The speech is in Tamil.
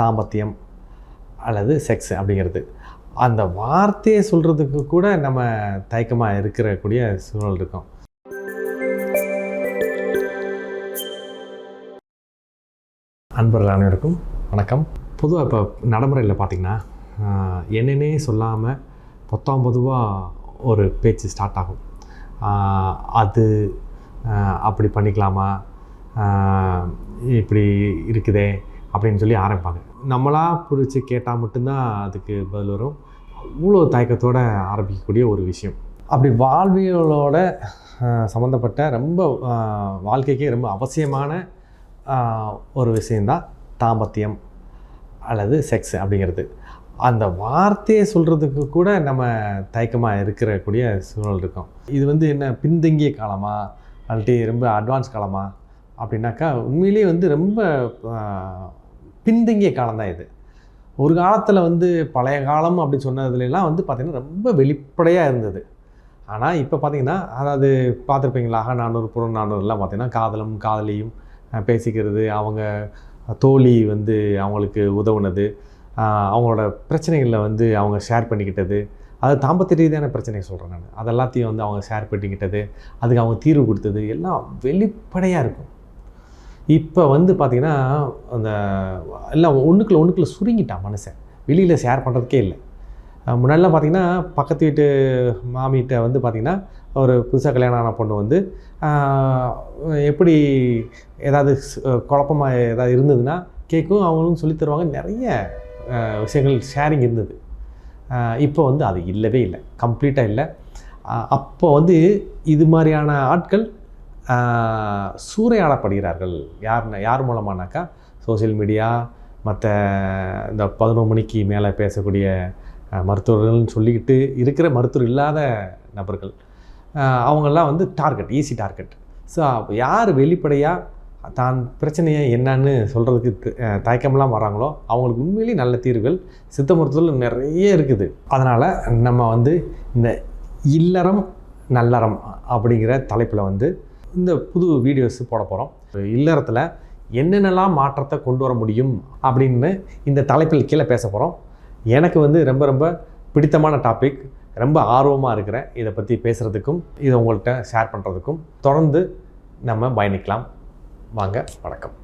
தாம்பத்தியம் அல்லது செக்ஸ் அப்படிங்கிறது. அந்த வார்த்தையை சொல்கிறதுக்கு கூட நம்ம தயக்கமாக இருக்கிறக்கூடிய சூழல் இருக்கும். அன்பர்கள் அனைவருக்கும் வணக்கம். பொதுவாக இப்போ நடைமுறையில் பார்த்திங்கன்னா என்னென்னே சொல்லாமல் பொத்தாம் பொதுவாக ஒரு பேச்சு ஸ்டார்ட் ஆகும். அது அப்படி பண்ணிக்கலாமா? இப்படி இருக்குதே. அப்படின்னு சொல்லி ஆரம்பிப்பாங்க. நம்மளாக பிடிச்சி கேட்டால் மட்டும்தான் அதுக்கு பதில் வரும். அவ்வளோ தயக்கத்தோடு ஆரம்பிக்கக்கூடிய ஒரு விஷயம். அப்படி வாழ்வியலோட சம்மந்தப்பட்ட ரொம்ப வாழ்க்கைக்கு வாழ்க்கைக்கே ரொம்ப அவசியமான ஒரு விஷயந்தான் தாம்பத்தியம் அல்லது செக்ஸ் அப்படிங்கிறது. அந்த வார்த்தையை சொல்கிறதுக்கு கூட நம்ம தயக்கமாக இருக்கிறக்கூடிய சூழல் இருக்கும். இது வந்து என்ன பின்தங்கிய காலமாக அல்லாட்டி ரொம்ப அட்வான்ஸ் காலமாக அப்படின்னாக்கா உண்மையிலேயே வந்து ரொம்ப ஆஹ், பின்தங்கிய காலம்தான் இது. ஒரு காலத்தில் வந்து பழைய காலம் அப்படின்னு சொன்னதுலாம் வந்து பார்த்திங்கன்னா ரொம்ப வெளிப்படையாக இருந்தது. ஆனால் இப்போ பார்த்தீங்கன்னா அதாவது பார்த்துருப்பீங்களா நானூறு புறம் நானூறுலாம் பார்த்திங்கன்னா காதலும் காதலியும் பேசிக்கிறது அவங்க தோழி வந்து அவங்களுக்கு உதவுனது அவங்களோட பிரச்சனைகளில் வந்து அவங்க ஷேர் பண்ணிக்கிட்டது அது தாம்பத்திய ரீதியான பிரச்சனையை சொல்கிறேன் நான். அது எல்லாத்தையும் வந்து அவங்க ஷேர் பண்ணிக்கிட்டது அதுக்கு அவங்க தீர்வு கொடுத்தது எல்லாம் வெளிப்படையாக இருக்கும். இப்போ வந்து பார்த்திங்கன்னா அந்த எல்லாம் ஒன்றுக்குள்ள ஒன்றுக்குள்ள சுருங்கிட்டான் மனுஷன். வெளியில் ஷேர் பண்ணுறதுக்கே இல்லை. முன்னாடிலாம் பார்த்திங்கன்னா பக்கத்து வீட்டு மாமிகிட்ட வந்து பார்த்திங்கன்னா ஒரு புதுசாக கல்யாணம் ஆன பொண்ணு வந்து எப்படி ஏதாவது குழப்பமாக ஏதாவது இருந்ததுன்னா கேட்கும் அவங்களும் சொல்லி தருவாங்க. நிறைய விஷயங்கள் ஷேரிங் இருந்தது. இப்போ வந்து அது இல்லவே இல்லை. கம்ப்ளீட்டாக இல்லை. அப்போ வந்து இது மாதிரியான ஆட்கள் சூறையாடப்படுகிறார்கள். யார் யார் மூலமானாக்கா சோஷியல் மீடியா மற்ற இந்த பதினொரு மணிக்கு மேலே பேசக்கூடிய மருத்துவர்கள்னு சொல்லிக்கிட்டு இருக்கிற மருத்துவர் இல்லாத நபர்கள். அவங்கெல்லாம் வந்து டார்கெட் ஈஸி டார்கெட் ஸோ யார் வெளிப்படையாக தான் பிரச்சனையை என்னன்னு சொல்கிறதுக்கு தயக்கமெல்லாம் வராங்களோ அவங்களுக்கு உண்மையிலேயே நல்ல தீர்வுகள் சித்த மருத்துவத்தில் நிறைய இருக்குது. அதனால் நம்ம வந்து இந்த இல்லறம் நல்லறம் அப்படிங்கிற தலைப்பில் வந்து இந்த புது வீடியோஸ் போட போகிறோம் இல்லறத்தில் என்னென்னலாம் மாற்றத்தை கொண்டு வர முடியும் அப்படின்னு இந்த தலைப்பில் கீழே பேச போகிறோம் எனக்கு வந்து ரொம்ப ரொம்ப பிடித்தமான டாபிக் ரொம்ப ஆர்வமாக இருக்கிறேன் இதை பற்றி பேசுகிறதுக்கும் இதை உங்கள்கிட்ட ஷேர் பண்ணுறதுக்கும் தொடர்ந்து நம்ம பயணிக்கலாம். வாங்க வணக்கம்.